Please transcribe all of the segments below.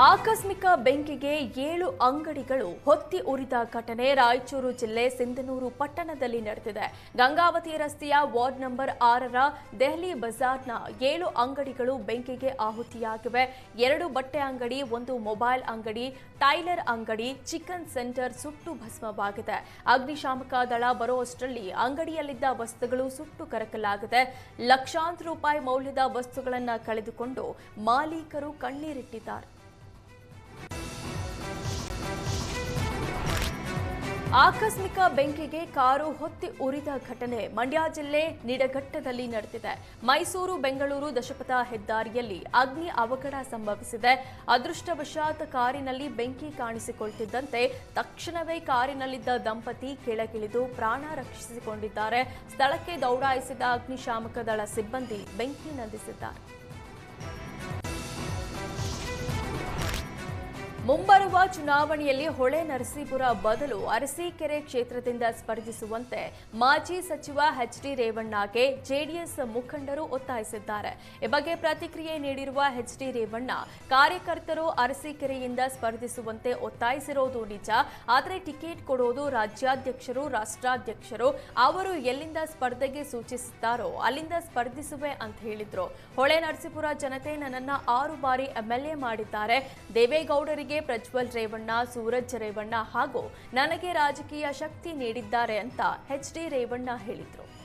ಆಕಸ್ಮಿಕ ಬೆಂಕಿಗೆ ಏಳು ಅಂಗಡಿಗಳು ಹೊತ್ತಿ ಉರಿದ ಘಟನೆ ರಾಯಚೂರು ಜಿಲ್ಲೆ ಸಿಂಧನೂರು ಪಟ್ಟಣದಲ್ಲಿ ನಡೆದಿದೆ. ಗಂಗಾವತಿ ರಸ್ತೆಯ ವಾರ್ಡ್ ನಂಬರ್ ಆರರ ದೆಹಲಿ ಬಜಾರ್ನ ಏಳು ಅಂಗಡಿಗಳು ಬೆಂಕಿಗೆ ಆಹುತಿಯಾಗಿವೆ. ಎರಡು ಬಟ್ಟೆ ಅಂಗಡಿ, ಒಂದು ಮೊಬೈಲ್ ಅಂಗಡಿ, ಟೈಲರ್ ಅಂಗಡಿ, ಚಿಕನ್ ಸೆಂಟರ್ ಸುಟ್ಟು ಭಸ್ಮವಾಗಿದೆ. ಅಗ್ನಿಶಾಮಕ ದಳ ಬರುವಷ್ಟರಲ್ಲಿ ಅಂಗಡಿಯಲ್ಲಿದ್ದ ವಸ್ತುಗಳು ಸುಟ್ಟು ಕರಕಲಾಗಿದೆ. ಲಕ್ಷಾಂತರ ರೂಪಾಯಿ ಮೌಲ್ಯದ ವಸ್ತುಗಳನ್ನು ಕಳೆದುಕೊಂಡು ಮಾಲೀಕರು ಕಣ್ಣೀರಿಟ್ಟಿದ್ದಾರೆ. ಆಕಸ್ಮಿಕ ಬೆಂಕಿಗೆ ಕಾರು ಹೊತ್ತಿ ಉರಿದ ಘಟನೆ ಮಂಡ್ಯ ಜಿಲ್ಲೆ ನಿಡಘಟ್ಟದಲ್ಲಿ ನಡೆದಿದೆ. ಮೈಸೂರು, ಬೆಂಗಳೂರು ದಶಪಥ ಹೆದ್ದಾರಿಯಲ್ಲಿ ಅಗ್ನಿ ಅವಘಡ ಸಂಭವಿಸಿದೆ. ಅದೃಷ್ಟವಶಾತ್ ಕಾರಿನಲ್ಲಿ ಬೆಂಕಿ ಕಾಣಿಸಿಕೊಳ್ತಿದ್ದಂತೆ ತಕ್ಷಣವೇ ಕಾರಿನಲ್ಲಿದ್ದ ದಂಪತಿ ಕೆಳಗಿಳಿದು ಪ್ರಾಣ ರಕ್ಷಿಸಿಕೊಂಡಿದ್ದಾರೆ. ಸ್ಥಳಕ್ಕೆ ದೌಡಾಯಿಸಿದ ಅಗ್ನಿಶಾಮಕ ದಳ ಸಿಬ್ಬಂದಿ ಬೆಂಕಿ ನಂದಿಸಿದ್ದಾರೆ. ಮುಂಬರುವ ಚುನಾವಣೆಯಲ್ಲಿ ಹೊಳೆ ನರಸೀಪುರ ಬದಲು ಅರಸೀಕೆರೆ ಕ್ಷೇತ್ರದಿಂದ ಸ್ಪರ್ಧಿಸುವಂತೆ ಮಾಜಿ ಸಚಿವ ಎಚ್ ಡಿ ರೇವಣ್ಣಗೆ ಜೆಡಿಎಸ್ ಮುಖಂಡರು ಒತ್ತಾಯಿಸಿದ್ದಾರೆ. ಈ ಬಗ್ಗೆ ಪ್ರತಿಕ್ರಿಯೆ ನೀಡಿರುವ ಎಚ್ ಡಿ ರೇವಣ್ಣ, ಕಾರ್ಯಕರ್ತರು ಅರಸೀಕೆರೆಯಿಂದ ಸ್ಪರ್ಧಿಸುವಂತೆ ಒತ್ತಾಯಿಸಿರೋದು ನಿಜ, ಆದರೆ ಟಿಕೆಟ್ ಕೊಡೋದು ರಾಜ್ಯಾಧ್ಯಕ್ಷರು, ರಾಷ್ಟ್ರಾಧ್ಯಕ್ಷರು, ಅವರು ಎಲ್ಲಿಂದ ಸ್ಪರ್ಧೆಗೆ ಸೂಚಿಸುತ್ತಾರೋ ಅಲ್ಲಿಂದ ಸ್ಪರ್ಧಿಸುವೆ ಅಂತ ಹೇಳಿದ್ರು. ಹೊಳೆ ನರಸೀಪುರ ಜನತೆ ನನ್ನನ್ನ ಆರು ಬಾರಿ ಎಂಎಲ್ಎ ಮಾಡಿದ್ದಾರೆ. ದೇವೇಗೌಡರಿಗೆ ಪ್ರಜ್ವಲ್ ರೇವಣ್ಣ ಸೂರಜ್ ರೇವಣ್ಣ ಹಾಗೂ ನನಗೆ ರಾಜಕೀಯ ಶಕ್ತಿ ನೀಡಿದ್ದಾರೆ ಅಂತ ಎಚ್ ಡಿ ರೇವಣ್ಣ ಹೇಳಿದ್ರು.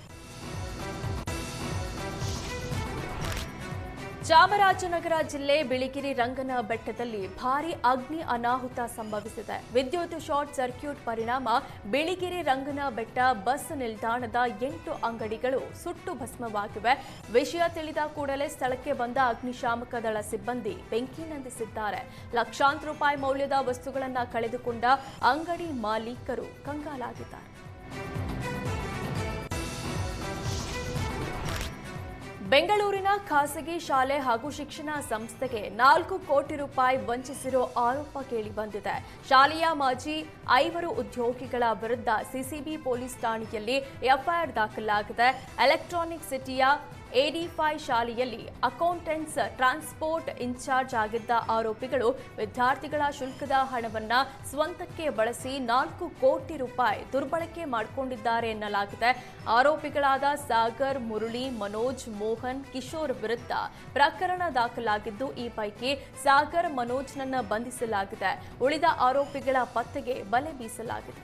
ಚಾಮರಾಜನಗರ ಜಿಲ್ಲೆ ಬಿಳಿಗಿರಿ ರಂಗನ ಬೆಟ್ಟದಲ್ಲಿ ಭಾರಿ ಅಗ್ನಿ ಅನಾಹುತ ಸಂಭವಿಸಿದೆ. ವಿದ್ಯುತ್ ಶಾರ್ಟ್ ಸರ್ಕ್ಯೂಟ್ ಪರಿಣಾಮ ಬಿಳಿಗಿರಿ ರಂಗನ ಬೆಟ್ಟ ಬಸ್ ನಿಲ್ದಾಣದ ಎಂಟು ಅಂಗಡಿಗಳು ಸುಟ್ಟು ಭಸ್ಮವಾಗಿವೆ. ವಿಷಯ ತಿಳಿದ ಕೂಡಲೇ ಸ್ಥಳಕ್ಕೆ ಬಂದ ಅಗ್ನಿಶಾಮಕ ದಳ ಸಿಬ್ಬಂದಿ ಬೆಂಕಿ ನಂದಿಸಿದ್ದಾರೆ. ಲಕ್ಷಾಂತರ ರೂಪಾಯಿ ಮೌಲ್ಯದ ವಸ್ತುಗಳನ್ನು ಕಳೆದುಕೊಂಡ ಅಂಗಡಿ ಮಾಲೀಕರು ಕಂಗಾಲಾಗಿದ್ದಾರೆ. ಬೆಂಗಳೂರಿನ ಖಾಸಗಿ ಶಾಲೆ ಹಾಗೂ ಶಿಕ್ಷಣ ಸಂಸ್ಥೆಗೆ ನಾಲ್ಕು ಕೋಟಿ ರೂಪಾಯಿ ವಂಚಿಸಿರೋ ಆರೋಪ ಕೇಳಿಬಂದಿದೆ ಶಾಲೆಯ ಮಾಜಿ ಐವರು ಉದ್ಯೋಗಿಗಳ ವಿರುದ್ಧ ಸಿಸಿಬಿ ಪೊಲೀಸ್ ಠಾಣೆಯಲ್ಲಿ ಎಫ್ಐಆರ್ ದಾಖಲಾಗಿದೆ. ಎಲೆಕ್ಟ್ರಾನಿಕ್ ಸಿಟಿಯ ಎಡಿ ಫೈವ್ ಶಾಲೆಯಲ್ಲಿ ಅಕೌಂಟೆಂಟ್ಸ್ ಟ್ರಾನ್ಸ್ಪೋರ್ಟ್ ಇನ್ಚಾರ್ಜ್ ಆಗಿದ್ದ ಆರೋಪಿಗಳು ವಿದ್ಯಾರ್ಥಿಗಳ ಶುಲ್ಕದ ಹಣವನ್ನ ಸ್ವಂತಕ್ಕೆ ಬಳಸಿ ನಾಲ್ಕು ಕೋಟಿ ರೂಪಾಯಿ ದುರ್ಬಳಕೆ ಮಾಡಿಕೊಂಡಿದ್ದಾರೆ ಎನ್ನಲಾಗಿದೆ. ಆರೋಪಿಗಳಾದ ಸಾಗರ್ ಮುರಳಿ, ಮನೋಜ್ ಮೋಹನ್, ಕಿಶೋರ್ ವಿರುದ್ಧ ಪ್ರಕರಣ ದಾಖಲಾಗಿದ್ದು, ಈ ಪೈಕಿ ಸಾಗರ್ ಮನೋಜ್ನನ್ನು ಬಂಧಿಸಲಾಗಿದೆ. ಉಳಿದ ಆರೋಪಿಗಳ ಪತ್ತೆಗೆ ಬಲೆ ಬೀಸಲಾಗಿದೆ.